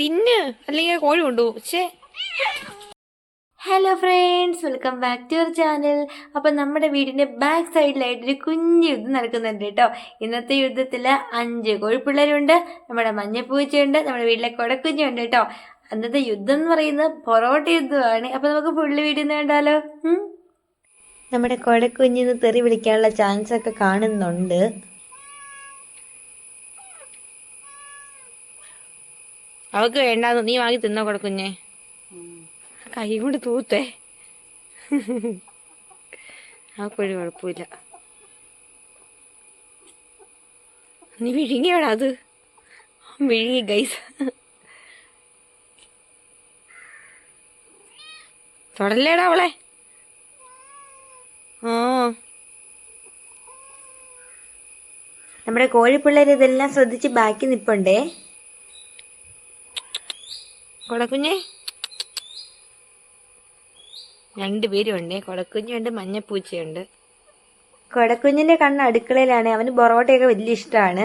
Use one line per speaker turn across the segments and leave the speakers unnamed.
തിന്ന് അല്ലെങ്കിൽ കോഴി കൊണ്ടുപോകും പക്ഷേ
hello friends welcome back to your channel അപ്പം നമ്മുടെ വീടിന്റെ ബാക്ക് സൈഡിലായിട്ട് ഒരു കുഞ്ഞു യുദ്ധം നടക്കുന്നുണ്ട് കേട്ടോ. ഇന്നത്തെ യുദ്ധത്തിൽ അഞ്ച് കോഴിപ്പിള്ളേരുണ്ട് നമ്മുടെ മഞ്ഞപ്പൂച്ചയുണ്ട് നമ്മുടെ വീട്ടിലെ കൊടക്കുഞ്ഞുണ്ട് കേട്ടോ. അന്നത്തെ യുദ്ധം എന്ന് പറയുന്നത് പൊറോട്ട യുദ്ധമാണ്. അപ്പം നമുക്ക് പുള്ളി വീഡിയോ നിന്ന് കണ്ടാലോ? നമ്മുടെ കൊടക്കുഞ്ഞിന്ന് തെറി വിളിക്കാനുള്ള ചാൻസ് ഒക്കെ കാണുന്നുണ്ട്.
അവക്ക് വേണ്ടാന്ന് നീ വാങ്ങി തിന്നോ കൊടുക്കുഞ്ഞെ കൈ കൊണ്ട് തൂത്തേ. അവക്കൊരു കുഴപ്പമില്ല. നീ വിഴുങ്ങിയാടാ അത്. വിഴുങ്ങി ഗൈസ് തൊടല്ലേടാ അവളെ. ആ.
നമ്മുടെ കോഴിപ്പിള്ളേർ ഇതെല്ലാം ശ്രദ്ധിച്ച് ബാക്കി നിൽപ്പുണ്ടേ
കൊടക്കുഞ്ഞെ. രണ്ടുപേരും ഉണ്ടേ കൊടക്കുഞ്ഞുണ്ട് മഞ്ഞപ്പൂച്ചയുണ്ട്.
കൊടക്കുഞ്ഞിന്റെ കണ്ണ് അടുക്കളയിലാണ്. അവന് പൊറോട്ടയൊക്കെ വലിയ ഇഷ്ടമാണ്.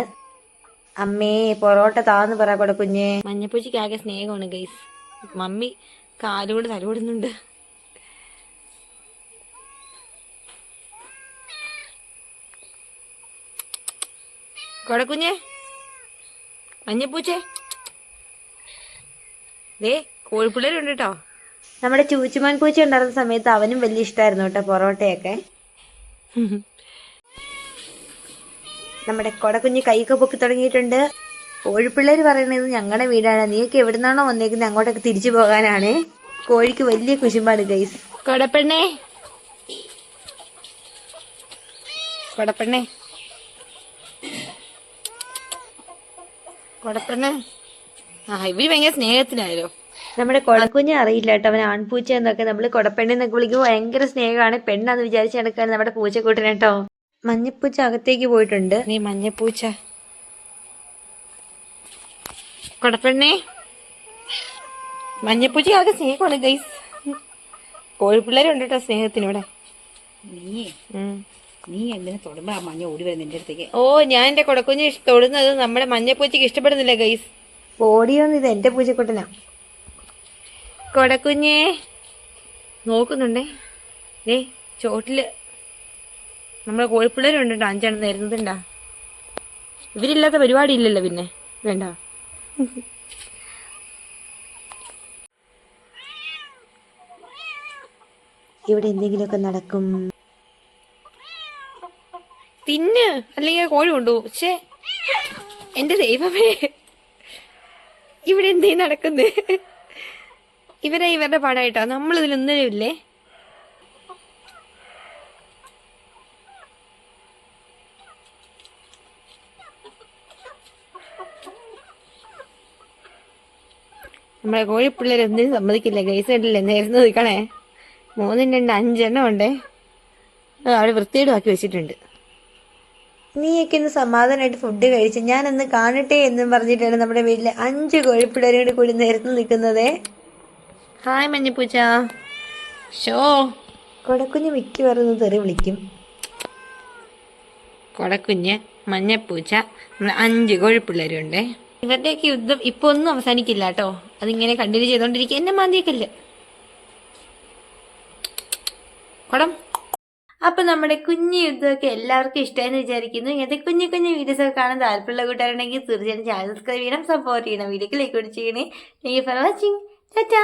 അമ്മേ പൊറോട്ട താന്ന് പറ കൊടക്കുഞ്ഞേ.
മഞ്ഞപ്പൂച്ചയ്ക്ക് ആകെ സ്നേഹമാണ് ഗൈസ്. മമ്മി കാലുകൊണ്ട് തലോടുന്നുണ്ട്. കൊടക്കുഞ്ഞെ. മഞ്ഞപ്പൂച്ചേ. ദേ കോഴിപ്പിള്ളേരുണ്ട് കേട്ടോ
നമ്മുടെ ചൂച്ചുമാൻ പൂച്ച ഉണ്ടായിരുന്ന സമയത്ത് അവനും വലിയ ഇഷ്ടമായിരുന്നു കേട്ടോ പൊറോട്ടയൊക്കെ. നമ്മുടെ കൊടക്കുഞ്ഞ് കൈയൊക്കെ പൊക്കി തുടങ്ങിയിട്ടുണ്ട്. കോഴിപ്പിള്ളേർ പറയണത് ഞങ്ങളുടെ വീടാണ്. നീയൊക്കെ എവിടുന്നാണോ വന്നേക്കുന്നത് അങ്ങോട്ടൊക്കെ തിരിച്ചു പോകാനാണ്. കോഴിക്ക് വലിയ കുശുമ്പാണ് ഗൈസ്
കൊടപ്പെണ്ണേ. കൊടപ്പെണ്ണേ. കൊടപ്പെണ്ണേ. ആ ഇവർ ഭയങ്കര സ്നേഹത്തിനായാലോ
നമ്മുടെ കൊടക്കുഞ്ഞ് അറിയില്ല കേട്ടോ അവൻ ആൺപൂച്ച എന്നൊക്കെ. നമ്മൾ കൊടപ്പെണ്ണെന്നൊക്കെ വിളിക്കുമ്പോൾ ഭയങ്കര സ്നേഹമാണ്. പെണ്ണാന്ന് വിചാരിച്ച് നടക്കാൻ നമ്മുടെ പൂച്ചക്കൂട്ടൻ കേട്ടോ. മഞ്ഞപ്പൂച്ച അകത്തേക്ക് പോയിട്ടുണ്ട്.
നീ മഞ്ഞപ്പൂച്ച. കൊടപ്പെണ്ണേ. മഞ്ഞപ്പൂച്ച ആകെ സ്നേഹമാണ് ഗൈസ്. കോഴിപ്പിള്ളേരുണ്ട് കേട്ടോ സ്നേഹത്തിന് ഇവിടെ?
നീ. നീ എന്തിനു തൊടുമ്പോ ആ മഞ്ഞ ഓടി വരുന്ന എന്റെ അടുത്തേക്ക്?
ഓ ഞാൻ എന്റെ കൊടക്കുഞ്ഞ് തൊടുന്നത് നമ്മുടെ മഞ്ഞപ്പൂച്ചക്ക് ഇഷ്ടപ്പെടുന്നില്ല ഗൈസ്?
ഓടിയോന്ന് ഇത് എന്റെ പൂജക്കുട്ടനാ.
കൊടക്കുഞ്ഞേ നോക്കുന്നുണ്ടേ. ഏ ചോട്ടിൽ നമ്മളെ കോഴിപ്പിള്ളേരുണ്ട് കേട്ടോ അഞ്ചെണ്ണം തരുന്നതുണ്ടാ ഇവരില്ലാത്ത പരിപാടി ഇല്ലല്ലോ പിന്നെ. വേണ്ട.
ഇവിടെ എന്തെങ്കിലുമൊക്കെ നടക്കും.
തിന്ന്. അല്ലെങ്കിൽ കോഴി കൊണ്ടുപോകും. പക്ഷേ എന്റെ ദൈവമേ. ഇവിടെ എന്തേ നടക്കുന്നത് ഇവരെ ഇവരുടെ പാടായിട്ടോ നമ്മൾ ഇതിലൊന്നും ഇല്ലേ നമ്മളെ കോഴിപ്പിള്ളേർ ഒന്നിനും സമ്മതിക്കില്ല. ഗൈസ് കണ്ടില്ലേ നേരുന്നത് നിൽക്കണേ? മൂന്നും രണ്ട് അഞ്ചെണ്ണം ഉണ്ടേ. അവിടെ അവിടെ വൃത്തികേടുമാക്കി വെച്ചിട്ടുണ്ട്.
നീയൊക്കെ ഒന്ന് സമാധാനമായിട്ട് ഫുഡ് കഴിച്ച് ഞാനൊന്ന് കാണട്ടെ എന്നും പറഞ്ഞിട്ടാണ് നമ്മുടെ വീട്ടിലെ അഞ്ച് കോഴിപ്പിള്ളേരും കൂടി നിരന്ന് നിൽക്കുന്നത്.
Hi മഞ്ഞപ്പൂച്ച show.
കൊടക്കുഞ്ഞ് മിക്കവാറും തെറി വിളിക്കും.
കൊടക്കുഞ്ഞ് മഞ്ഞപ്പൂച്ച നമ്മൾ അഞ്ച് കോഴിപ്പിള്ളേരുണ്ടേ. ഇവരുടെയൊക്കെ യുദ്ധം ഇപ്പൊ ഒന്നും അവസാനിക്കില്ല കേട്ടോ. അതിങ്ങനെ കണ്ടിന്യൂ ചെയ്തോണ്ടിരിക്കുക. എന്നെ മാന്തിയേക്കല്ലേ. കൊടം.
അപ്പൊ നമ്മുടെ കുഞ്ഞു യുദ്ധമൊക്കെ എല്ലാവർക്കും ഇഷ്ടമെന്ന് വിചാരിക്കുന്നു. ഇങ്ങനത്തെ കുഞ്ഞു കുഞ്ഞു വീഡിയോസ് ഒക്കെ കാണാൻ താല്പര്യമുള്ള കൂട്ടുകാരുണ്ടെങ്കിൽ തീർച്ചയായും ചാനൽ സബ്സ്ക്രൈബ് ചെയ്യണം. സപ്പോർട്ട് ചെയ്യണം. വീഡിയോക്ക് ലൈക്ക് ചെയ്യണേ thank you for watching Tata